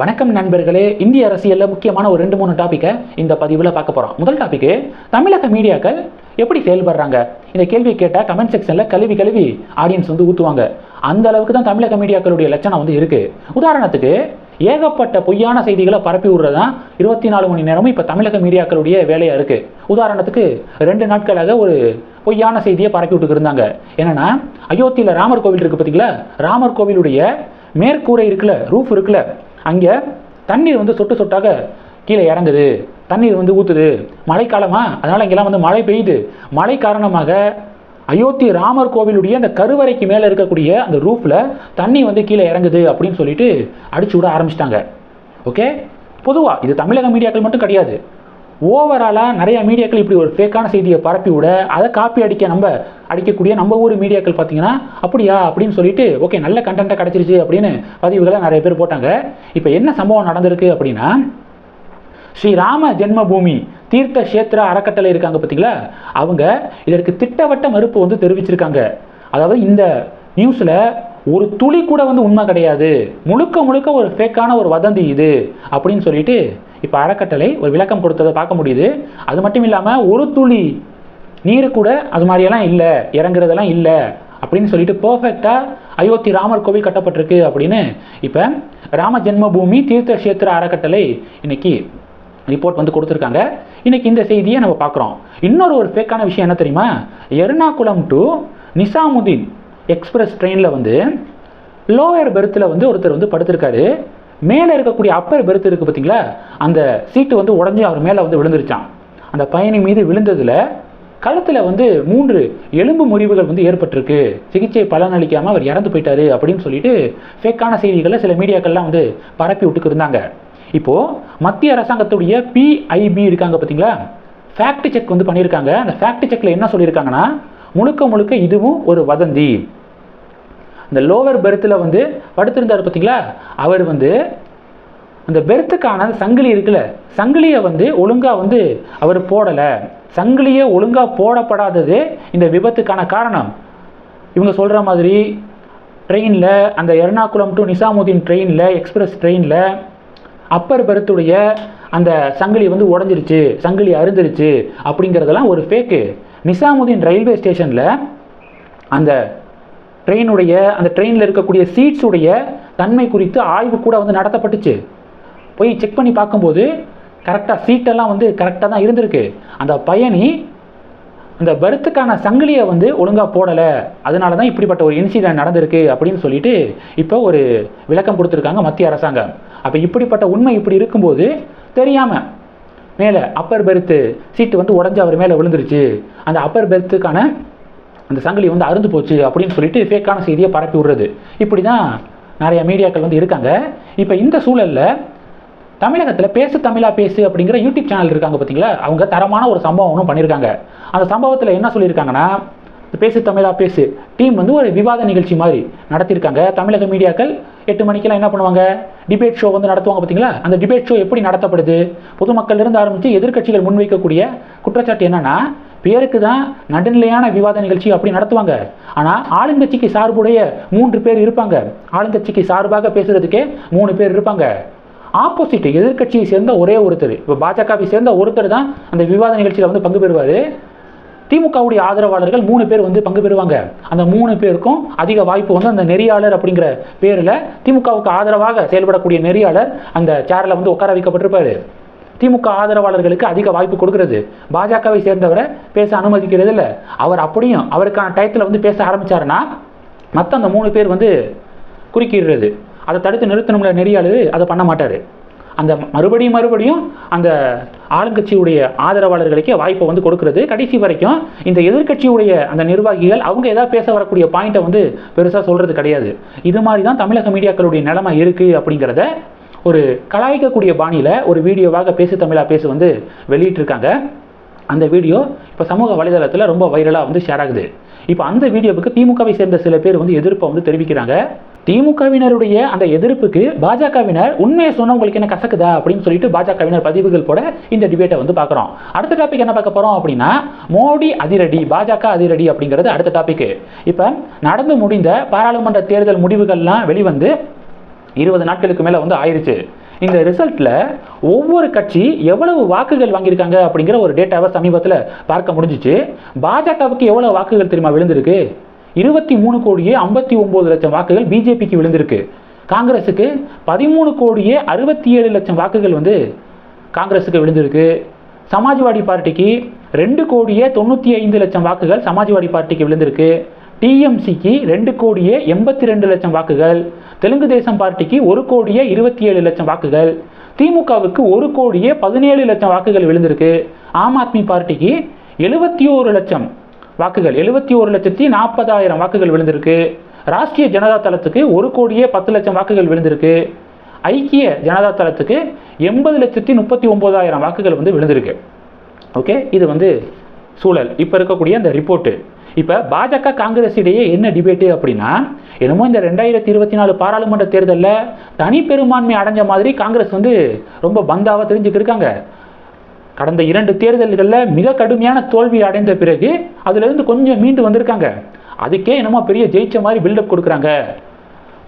வணக்கம் நண்பர்களே. இந்திய அரசியலில் முக்கியமான ஒரு ரெண்டு மூணு டாப்பிக்கை இந்த பதிவில் பார்க்க போகிறோம் முதல் டாப்பிக்கு தமிழக மீடியாக்கள் எப்படி செயல்படுறாங்க? இந்த கேள்வியை கேட்டால் கமெண்ட் செக்ஷனில் கழுவி கழுவி ஆடியன்ஸ் வந்து ஊற்றுவாங்க அந்த அளவுக்கு தான் தமிழக மீடியாக்களுடைய லட்சணம் வந்து இருக்குது உதாரணத்துக்கு ஏகப்பட்ட பொய்யான செய்திகளை பரப்பி விடுறது தான் இருபத்தி நாலு மணி நேரமும் இப்போ தமிழக மீடியாக்களுடைய வேலையாக இருக்குது உதாரணத்துக்கு ரெண்டு நாட்களாக ஒரு பொய்யான செய்தியை பரப்பி விட்டுக்கு இருந்தாங்க. என்னென்னா அயோத்தியில் ராமர் கோவில் இருக்குது பார்த்தீங்களா ராமர் கோவிலுடைய மேற்கூரை இருக்குல்ல ரூஃப் இருக்குல்ல அங்கே தண்ணீர் வந்து சொட்டு சொட்டாக கீழே இறங்குது. தண்ணீர் வந்து ஊற்றுது மழைக்காலமா? அதனால் இங்கெல்லாம் வந்து மழை பெய்யுது. மழை காரணமாக அயோத்தி ராமர் கோவிலுடைய அந்த கருவறைக்கு மேலே இருக்கக்கூடிய அந்த ரூஃபில் தண்ணி வந்து கீழே இறங்குது அப்படின்னு சொல்லிட்டு அடிச்சு விட ஆரம்பிச்சிட்டாங்க. ஓகே? பொதுவாக இது தமிழக மீடியாக்கள் மட்டும் கிடையாது. ஓவராலாக நிறைய மீடியாக்கள் இப்படி ஒரு ஃபேக்கான செய்தியை பரப்பி விட அதை காப்பி அடிக்க நம்ம அடிக்கக்கூடிய நம்ம ஊர் மீடியாக்கள் பார்த்தீங்கன்னா அப்படியா? அப்படின்னு சொல்லிட்டு ஓகே நல்ல கண்டென்ட்டாக கிடச்சிருச்சு அப்படின்னு பதிவுகளை நிறைய பேர் போட்டாங்க. இப்போ என்ன சம்பவம் நடந்திருக்கு அப்படின்னா ஸ்ரீராம ஜென்மபூமி தீர்த்த கஷேத்திர அறக்கட்டளை இருக்காங்க பார்த்தீங்களா? அவங்க இதற்கு திட்டவட்ட மறுப்பு வந்து தெரிவிச்சிருக்காங்க. அதாவது இந்த நியூஸில் ஒரு துளி கூட வந்து உண்மை கிடையாது. முழுக்க முழுக்க ஒரு ஃபேக்கான ஒரு வதந்தி இது அப்படின்னு சொல்லிட்டு இப்போ அறக்கட்டளை ஒரு விளக்கம் கொடுத்ததை பார்க்க முடியுது. அது மட்டும் இல்லாமல் ஒரு துளி நீர் கூட அது மாதிரியெல்லாம் இல்லை இறங்குறதெல்லாம் இல்லை அப்படின்னு சொல்லிட்டு பர்ஃபெக்டாக அயோத்தி ராமர் கோவில் கட்டப்பட்டிருக்கு அப்படின்னு இப்போ ராம ஜென்மபூமி தீர்த்த கஷேத்திர அறக்கட்டளை இன்னைக்கு ரிப்போர்ட் வந்து கொடுத்துருக்காங்க. இன்னைக்கு இந்த செய்தியை நம்ம பார்க்குறோம். இன்னொரு ஒரு ஃபேக்கான விஷயம் என்ன தெரியுமா? எர்ணாகுளம் டு நிசாமுதீன் எக்ஸ்பிரஸ் ட்ரெயினில் வந்து லோயர் பெர்த்தில் வந்து ஒருத்தர் வந்து படுத்திருக்காரு. மேலே இருக்கக்கூடிய அப்பர் பெருத்து இருக்குது பார்த்தீங்களா? அந்த சீட்டு வந்து உடஞ்சி அவர் மேலே வந்து விழுந்துருச்சான் அந்த பயணி மீது விழுந்ததில் கழுத்தில் வந்து மூன்று எலும்பு முறிவுகள் வந்து ஏற்பட்டிருக்கு. சிகிச்சை பலனளிக்காமல் அவர் இறந்து போயிட்டாரு அப்படின்னு சொல்லிட்டு ஃபேக்கான செய்திகளை சில மீடியாக்கள்லாம் வந்து பரப்பி விட்டுக்கு இருந்தாங்க. இப்போது மத்திய அரசாங்கத்துடைய பிஐபி இருக்காங்க பார்த்தீங்களா? ஃபேக்ட் செக் வந்து பண்ணியிருக்காங்க. அந்த ஃபேக்ட் செக்கில் என்ன சொல்லியிருக்காங்கன்னா முழுக்க முழுக்க இதுவும் ஒரு வதந்தி. இந்த லோவர் பெர்த்தில் வந்து படுத்திருந்தார் பார்த்தீங்களா? அவர் வந்து அந்த பெர்த்துக்கான சங்கிலி இருக்குல்ல சங்கிலியை வந்து ஒழுங்காக வந்து அவர் போடலை. சங்கிலியை ஒழுங்காக போடப்படாதது இந்த விபத்துக்கான காரணம். இவங்க சொல்கிற மாதிரி ட்ரெயினில் அந்த எர்ணாகுளம் டு நிசாமுதீன் ட்ரெயினில் எக்ஸ்பிரஸ் ட்ரெயினில் அப்பர் பெர்த்துடைய அந்த சங்கிலி வந்து உடஞ்சிருச்சு சங்கிலி அருந்துருச்சு அப்படிங்கிறதெல்லாம் ஒரு ஃபேக்கு நிசாமுதீன் ரயில்வே ஸ்டேஷனில் அந்த ட்ரெயினுடைய அந்த ட்ரெயினில் இருக்கக்கூடிய சீட்ஸுடைய தன்மை குறித்து ஆய்வு கூட வந்து நடத்தப்பட்டுச்சு. போய் செக் பண்ணி பார்க்கும்போது கரெக்டாக சீட்டெல்லாம் வந்து கரெக்டாக தான் இருந்திருக்கு. அந்த பயணி அந்த பருத்துக்கான சங்கிலியை வந்து ஒழுங்காக போடலை. அதனால தான் இப்படிப்பட்ட ஒரு இன்சிடென்ட் நடந்திருக்கு அப்படின்னு சொல்லிட்டு இப்போ ஒரு விளக்கம் கொடுத்துருக்காங்க மத்திய அரசாங்கம். அப்போ இப்படிப்பட்ட உண்மை இப்படி இருக்கும்போது தெரியாமல் மேலே அப்பர் பெர்த்து சீட்டு வந்து உடஞ்சி அவர் மேலே விழுந்துருச்சு. அந்த அப்பர் பெர்த்துக்கான அந்த சங்கிலி வந்து அருந்து போச்சு அப்படின்னு சொல்லிட்டு ஃபேக்கான செய்தியை பரப்பி விடுறது. இப்படி தான் நிறைய மீடியாக்கள் வந்து இருக்காங்க. இப்போ இந்த சூழலில் தமிழகத்தில் பேசு தமிழா பேசு அப்படிங்கிற யூடியூப் சேனல் இருக்காங்க பார்த்தீங்களா அவங்க தரமான ஒரு சம்பவம் ஒன்றும் பண்ணியிருக்காங்க அந்த சம்பவத்தில் என்ன சொல்லியிருக்காங்கன்னா பேசு தமிழா பேசு டீம் வந்து ஒரு விவாத நிகழ்ச்சி மாதிரி நடத்தியிருக்காங்க. தமிழக மீடியாக்கள் எட்டு மணிக்கெல்லாம் என்ன பண்ணுவாங்க? டிபேட் ஷோ வந்து நடத்துவாங்க பார்த்தீங்களா அந்த டிபேட் ஷோ எப்படி நடத்தப்படுது? பொதுமக்கள் இருந்து ஆரம்பித்து எதிர்கட்சிகள் முன்வைக்கக்கூடிய குற்றச்சாட்டு என்னன்னா பேருக்கு தான் நடுநிலையான விவாத நிகழ்ச்சி அப்படி நடத்துவாங்க. ஆனால் ஆளுங்கட்சிக்கு சார்புடைய மூன்று பேர் இருப்பாங்க. ஆளுங்கட்சிக்கு சார்பாக பேசுறதுக்கே மூணு பேர் இருப்பாங்க. ஆப்போசிட் எதிர்க்கட்சியை சேர்ந்த ஒரே ஒருத்தர். இப்போ பாஜகவை சேர்ந்த ஒருத்தர் தான் அந்த விவாத நிகழ்ச்சியில் வந்து பங்கு பெறுவார். திமுகவுடைய ஆதரவாளர்கள் மூணு பேர் வந்து பங்கு பெறுவாங்க. அந்த மூணு பேருக்கும் அதிக வாய்ப்பு வந்து அந்த நெறியாளர் அப்படிங்கிற பேரில் திமுகவுக்கு ஆதரவாக செயல்படக்கூடிய நெறியாளர் அந்த சேரில் வந்து உட்கார வைக்கப்பட்டிருப்பாரு. திமுக ஆதரவாளர்களுக்கு அதிக வாய்ப்பு கொடுக்கிறது. பாஜகவை சேர்ந்தவரை பேச அனுமதிக்கிறது இல்லை. அவர் அப்படியும் அவருக்கான டயத்தில் வந்து பேச ஆரம்பித்தாருன்னா மற்ற அந்த மூணு பேர் வந்து குறுக்கிடுறது. அதை தடுத்து நிறுத்தணும்ல நெறியாளர் அதை பண்ண மாட்டார். அந்த மறுபடியும் மறுபடியும் அந்த ஆளுங்கட்சியுடைய ஆதரவாளர்களுக்கே வாய்ப்பை வந்து கொடுக்கறது. கடைசி வரைக்கும் இந்த எதிர்க்கட்சியுடைய அந்த நிர்வாகிகள் அவங்க ஏதாவது பேச வரக்கூடிய பாயிண்ட்டை வந்து பெருசாக சொல்கிறது கிடையாது. இது மாதிரி தான் தமிழக மீடியாக்களுடைய நிலைமை இருக்குது அப்படிங்கிறத ஒரு கலாய்க்கக்கூடிய பாணியில் ஒரு வீடியோவாக பேசு தமிழாக பேசு வந்து வெளியிட்டிருக்காங்க. அந்த வீடியோ இப்போ சமூக வலைதளத்தில் ரொம்ப வைரலாக வந்து ஷேர் ஆகுது. இப்போ அந்த வீடியோவுக்கு திமுகவை சேர்ந்த சில பேர் வந்து எதிர்ப்பை வந்து தெரிவிக்கிறாங்க. திமுகவினருடைய அந்த எதிர்ப்புக்கு பாஜகவினர் உண்மையை சொன்ன உங்களுக்கு என்ன கசக்குதா அப்படின்னு சொல்லிட்டு பாஜகவினர் பதிவுகள் போட இந்த டிபேட்டை வந்து பார்க்குறோம். அடுத்த டாபிக் என்ன பார்க்க போகிறோம் அப்படின்னா மோடி அதிரடி பாஜக அதிரடி அப்படிங்கிறது அடுத்த டாபிக் இப்போ நடந்து முடிந்த பாராளுமன்ற தேர்தல் முடிவுகள்லாம் வெளிவந்து இருபது நாட்களுக்கு மேலே வந்து ஆயிடுச்சு இந்த ரிசல்ட்டில் ஒவ்வொரு கட்சி எவ்வளவு வாக்குகள் வாங்கியிருக்காங்க அப்படிங்கிற ஒரு டேட்டாவை சமீபத்தில் பார்க்க முடிஞ்சிச்சு. பாஜகவுக்கு எவ்வளவு வாக்குகள் தெரியுமா விழுந்திருக்கு? இருபத்தி மூணு கோடியே ஐம்பத்தி ஒம்பது லட்சம் வாக்குகள் பிஜேபிக்கு விழுந்திருக்கு. காங்கிரஸுக்கு பதிமூணு கோடியே அறுபத்தி ஏழு லட்சம் வாக்குகள் வந்து காங்கிரஸுக்கு விழுந்திருக்கு. சமாஜ்வாடி பார்ட்டிக்கு ரெண்டு கோடியே தொண்ணூற்றி ஐந்து லட்சம் வாக்குகள் சமாஜ்வாடி பார்ட்டிக்கு விழுந்திருக்கு. டிஎம்சிக்கு ரெண்டு கோடியே எண்பத்தி ரெண்டு லட்சம் வாக்குகள். தெலுங்கு தேசம் பார்ட்டிக்கு ஒரு கோடியே இருபத்தி ஏழு லட்சம் வாக்குகள். திமுகவுக்கு ஒரு கோடியே பதினேழு லட்சம் வாக்குகள் விழுந்திருக்கு. ஆம் ஆத்மி பார்ட்டிக்கு எழுபத்தி ஓரு லட்சம் வாக்குகள் எழுபத்தி ஒரு லட்சத்தி நாற்பதாயிரம் வாக்குகள் விழுந்திருக்கு. ராஷ்டிரிய ஜனதா தளத்துக்கு ஒரு கோடியே பத்து லட்சம் வாக்குகள் விழுந்திருக்கு. ஐக்கிய ஜனதா தளத்துக்கு எண்பது லட்சத்தி முப்பத்தி ஒன்பதாயிரம் வாக்குகள் வந்து விழுந்திருக்கு. ஓகே இது வந்து சூழல். இப்போ இருக்கக்கூடிய அந்த ரிப்போர்ட்டு. இப்போ பாஜக காங்கிரஸ் இடையே என்ன டிபேட்டு அப்படின்னா என்னமோ இந்த ரெண்டாயிரத்தி இருபத்தி நாலு பாராளுமன்ற தேர்தலில் தனி பெரும்பான்மை அடைஞ்ச மாதிரி காங்கிரஸ் வந்து ரொம்ப பந்தாவாக தெரிஞ்சுக்கிருக்காங்க கடந்த இரண்டு தேர்தல்களில் மிக கடுமையான தோல்வி அடைந்த பிறகு அதுலேருந்து கொஞ்சம் மீண்டு வந்திருக்காங்க. அதுக்கே என்னமோ பெரிய ஜெயிச்ச மாதிரி பில்டப் கொடுக்குறாங்க.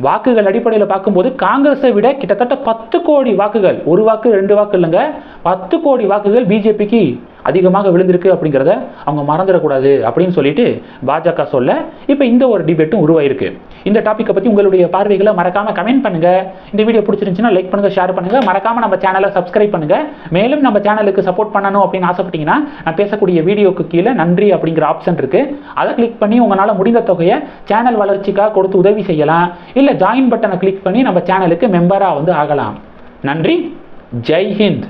வாக்குகள் அடிப்படையில் பார்க்கும்போது காங்கிரஸை விட கிட்டத்தட்ட பத்து கோடி வாக்குகள் ஒரு வாக்கு ரெண்டு வாக்கு இல்லைங்க பத்து கோடி வாக்குகள் பிஜேபிக்கு அதிகமாக விழுந்திருக்கு அப்படிங்கிறத அவங்க மறந்துடக்கூடாது அப்படின்னு சொல்லிட்டு பாஜக சொல்ல இப்போ இந்த ஒரு டிபேட்டும் உருவாயிருக்கு. இந்த டாப்பிக்கை பற்றி உங்களுடைய பார்வைகளை மறக்காமல் கமெண்ட் பண்ணுங்க. இந்த வீடியோ பிடிச்சிருந்துச்சுன்னா லைக் பண்ணுங்க ஷேர் பண்ணுங்க. மறக்காமல் நம்ம சேனலை சப்ஸ்கிரைப் பண்ணுங்க. மேலும் நம்ம சேனலுக்கு சப்போர்ட் பண்ணணும் அப்படின்னு ஆசைப்பட்டீங்கன்னா நான் பேசக்கூடிய வீடியோக்கு கீழே நன்றி அப்படிங்கிற ஆப்ஷன் இருக்கு. அதை கிளிக் பண்ணி உங்களால் முடிந்த தொகையை சேனல் வளர்ச்சிக்காக கொடுத்து உதவி செய்யலாம். இல்லை ஜாயின் பட்டனை கிளிக் பண்ணி நம்ம சேனலுக்கு மெம்பராக வந்து ஆகலாம். நன்றி. ஜெய் ஹிந்த்.